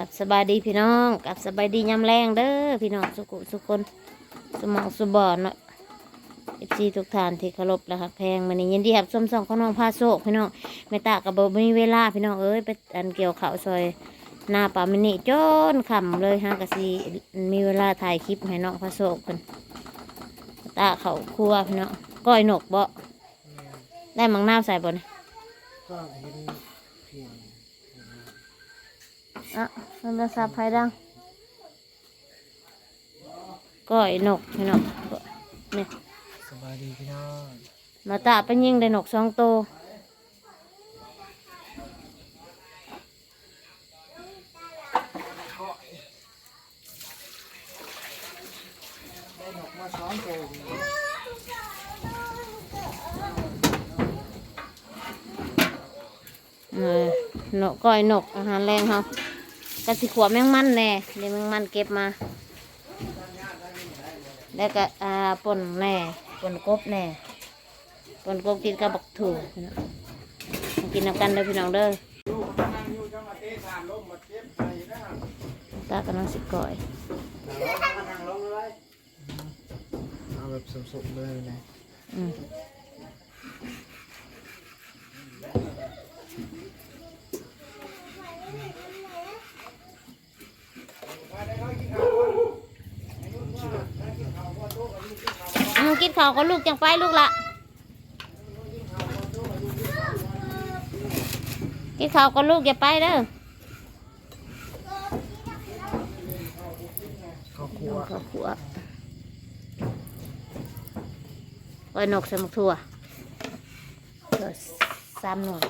กับสบายดีพี่น้องกับสบายดียำแรงเด้อพี่น้องสุกุสุคนสมองสุบอนเนาะเอฟซีทุกท่านที่เคารพและหักแพงมันนี่ยินดีครับส้มสองข้องน้องพาโซกพี่น้องไม่ตากับบมีเวลาพี่น้องเอ้ยไปอันเกี่ยวเขาวซอยหน้าป่ามินิจนขำเลยฮะกะซีมีเวลาถ่ายคลิปให้น้องพาโซกคนตาเขาครัวพี่น้องก้อยหนกบ่ได้มังนาวใส่บนก็เห็นเพียง รศัพท์ไฟดังก้อยนกพี่น้องนี่สบายดีพี่น้องมาตาไปยิงได้นกสองตัวได้ดอกมาสองตัวเออนกก้อยนกอาหารแรงเขา กะสิขวบแมงมันแน่เดี๋ยวแมงมันเก็บมา แล้วก็อ่าป่นแน่ป่นกบแน่ป่นกบกินกับบักถูพี่น้องมากินน้ำกันเด้อพี่น้องเด้อตากำลังสิก้อยเอาแบบสมๆเลยนะอืม กินข้าวก็ลูกจังไปลูกละกินข้าวก็ลูกอย่าไปเด้อข้าวคั่วข้าวขัวโอ้ยนกใส่หมกถั่วเดี๋ยวสามหน่วย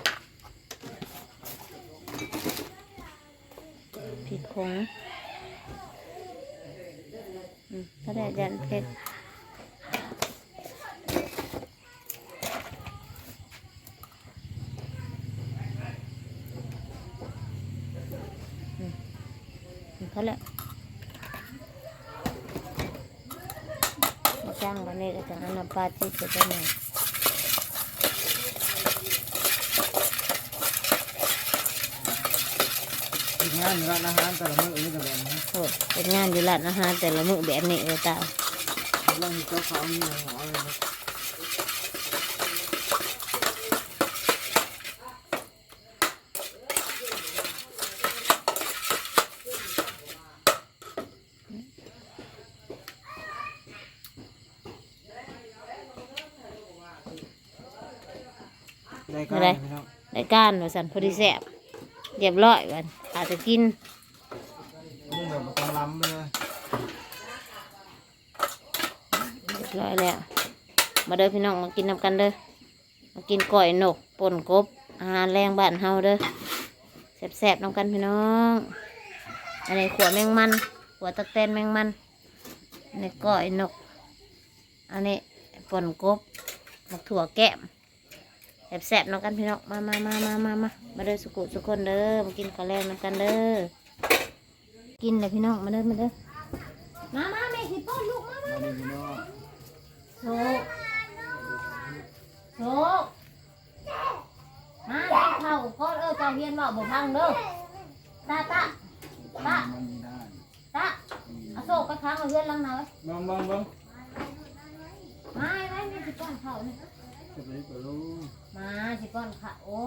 พริกผงอืมถ้าได้ยันเผ็ดอื เขาแหละจ้างวันนี้ก็จะเอาน้ำปลาที่จะได้หน่อยทีงานร้านอาหารแต่ละมื้อนี่ก็แบบนี้โอ้เป็นงานอยู่ร้านอาหารแต่ละมื้อแบบนี้เลยตาเรามีเจ้าเขามีหออะ ไรนะได้ก็ได้พี่น้องรายการว่าสันพอดีแสบเรียบร้อยวันอาจจะกินนี่แบบบ่ต้องล้ำเลยเรียบร้อยแล้ว มาเด้อพี่น้องมากินนำกันเด้อมากินก่อยนกป่นกบอาหารแรงบ้านเฮาเด้อแสบๆนำกันพี่น้องอันนี้ขัวแมงมันขัวตะเตนแมงมันอันนี้ก่อยนก อันนี้ป่นกบหมกถั่วแก้ม แสบๆเนาะกันพี่น้องมามามามามามามาเด้อสุกุสุกคนเด้อมากินข้าวแรงนำกันเด้อกินเลยพี่น้องมาเด้อมาเด้อมามาแม่สิป้อนลูกมามามาโชกโชกมากินข้าพ่อเออเจ้าเฮียนบอกบ่พังเด้อตาตาตาตาเอาโชกไปค้างเอาเฮียนลังหน่อยบังบังบังมาไว้แม่สิป้อนข้าวนี่ จะไปปลุงมาสิป้อนข้าวโอ้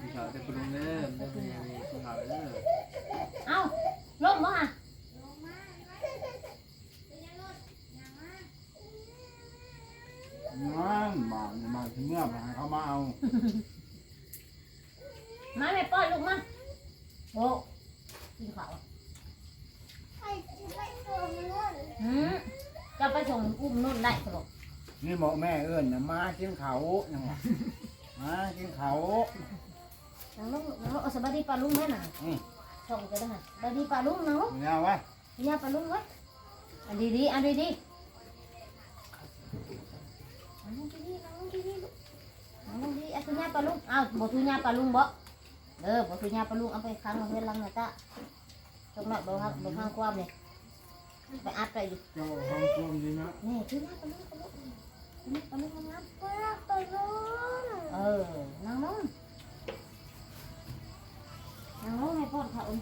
พี่สาวจะไปลุงเด้อไม่มีพี่สาวเด้อเอาลงบ่ฮะนั่นมามาถึงเมื่อมาเขามาเอา มาแม่ป้อนลูกมาโอ้กินข้าวจะไปส่งอุ้มนุ่นได้สรุป นี่บอกแม่เอิ้นนะมากินเขายังวะมากินเขานางลุงนางลุงเอาสบายดีปลาลุงแม่น่ะอืม ส่งไปได้ฮะสบายดีปลาลุงนางลุงเนี่ยวะเนี่ยปลาลุงไว้อันดีดีๆอันดีดีๆอันดีดีๆนางลุงดีดีๆลูกนางลุงดีอันทุญาปลาลุงอ้าวบ่ทุญาปลาลุงบ่เออบ่ทุญาปลาลุงเอาไปค้างเอาเวลาหน่อยตาตรงนั้นบ่ฮักบ่ฮังความเนี่ยไปอัดไปอยู่ เจ้าของกลมดีนะนี่ทุญาปลาลุงปลาลุง นี่ปลาลุงงามๆเออนางลุงนั่งลงให้พ่อเขาเออ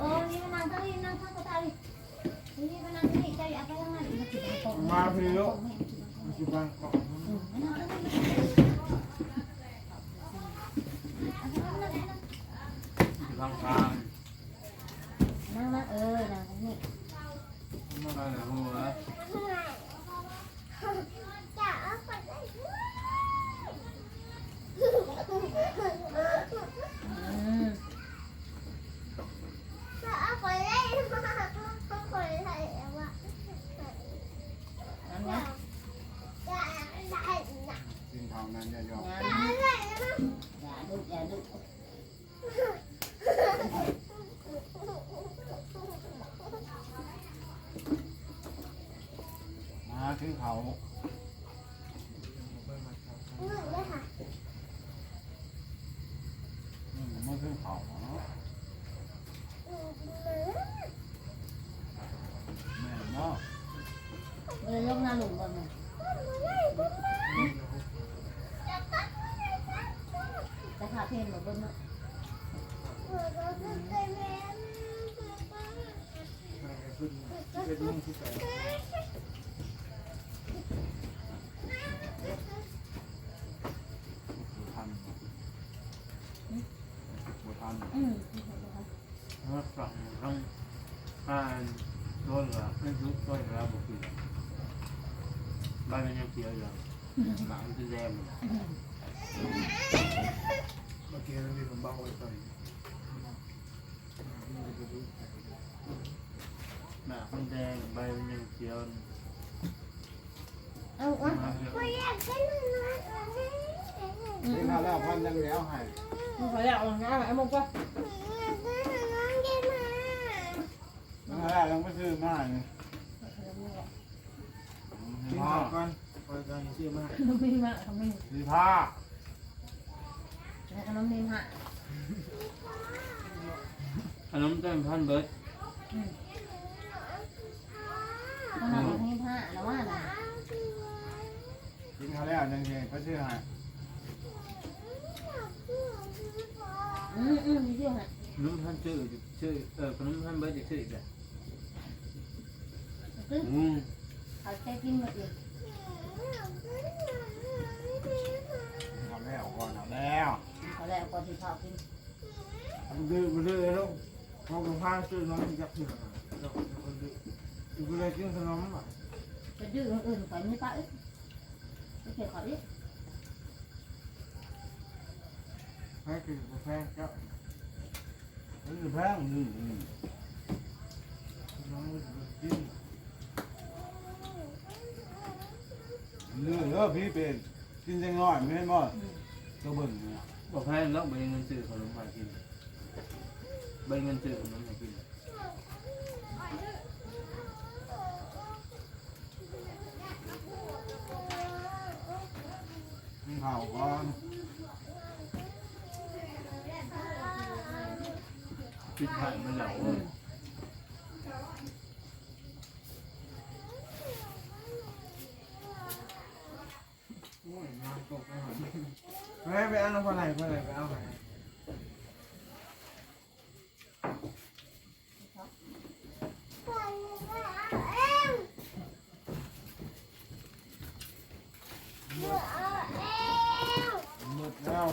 เออนี่มานั่งตรงนี้นั่งข้างกระต่ายดินี่มานั่งตรงนี้ใจอยากไปทางนั้นมาถึงตรง มาพี่ลูกอยู่บ้านก่อน ทางกลาง นั่งนั่งเออนั่งตรงนี้ มันอะไรหัว อืม นั่งนะ กินข้าวนั้นอย่ายอม อย่าดุอย่าดุ มา ถึงเขาอืมมาถึงเขาเนาะแม่เนาะเออลงหน้าหลุมก่อนนะจะขาเพลงหมดบนนะเป็นมุ่งที่แปดทันบ่ทัน อืมรถฝั่งทั้งอ่านโดนละไม่รู้ต้นแล้วบุกอยู่บ้านมันยังเขียวอยู่หลังจะแดงเมื่อกี้เรามีผมเบาไว้ก่อนหนามันแดงใบมันยังเขียวเอาเอามาเยอะนี่ข้าวแล้วพันยังแล้ว ให้ขออยากเอาหน้าไอ้มุกก็นั่นแหละยังไม่ซื้อมาเลยกินพ่อข้าวก่อนก่อนจะซื้อมาขนมมีมาขนมมีสีผ้าขนมมีมาขนมเต้นพันเบิร์ดขนมมีผ้าแล้วว่าน่ะกินข้าวแล้วยังไงก็ซื้อให้ อืมอืมมีเรื่องอะขนมพันชื่อชื่อเออขนมพันเบิร์ดจะชื่ออีกแบบซึ่งอืมเขาจะกินหมดเลยข้าแล้วก่อนเอาแล้วเขาแล้วก่อนที่เขากินมันดื้อมันดื้อแล้วพอกูพาซื้อน้องยักษ์เหนือแล้วมันดื้อกูเลยกินขนมอะจะดื้อคนอื่นก่อนไม่ป้าอึดไม่เกี่ยวกับอึดให้กิ นกาแฟเจ้านี่แพงนี่นี่น้องมันกินนี่เออพี่เป็นกินจังน้อยไม่ให้หมดตัวเบิ่งเนี่ยบอกแพ้แล้วใบเงินซื้อขนมมากินใบเงินซื้อขนมมากินข้าวก่อน ปิดผ่านมันเหลาโอ้ยไปไปเอาน้ำปลาไหลปลาไหลไปเอาไหนหมดแล้ว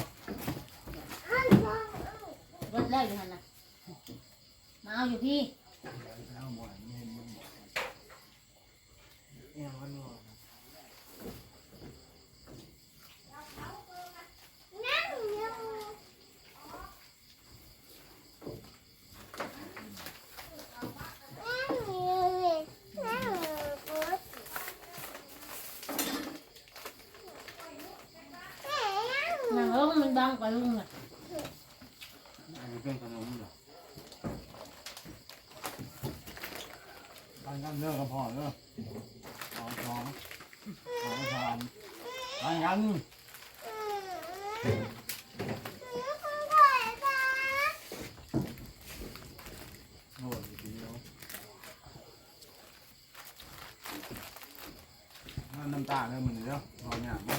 รถแล้วอยู่หันนะ อาอยู่พี่ แล้วหมดไม่เห็นมันหมด เอี่ยมกันหมด นั่งลงมันบังไปลุงน่ะ อันนี้เป็นขนมเหรอ ทานกันเลิกก็พอเลิกสองสองสองสามทานกันโอ้ยทีเดียวน้ำตาเลยมันเดียวรอเนี่ยมั้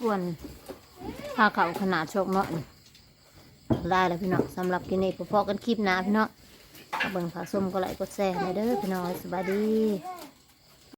อ้วนผ้าเขาวขนาดโชกเนาะนี่ ได้แล้วพี่น้องสำหรับกินนี้พอๆกันคลิปหนาพี่น้องถ้าเบิ่งผักส้มก็ไหลค์กดแซ่ในเด้อพี่น้องสบายดี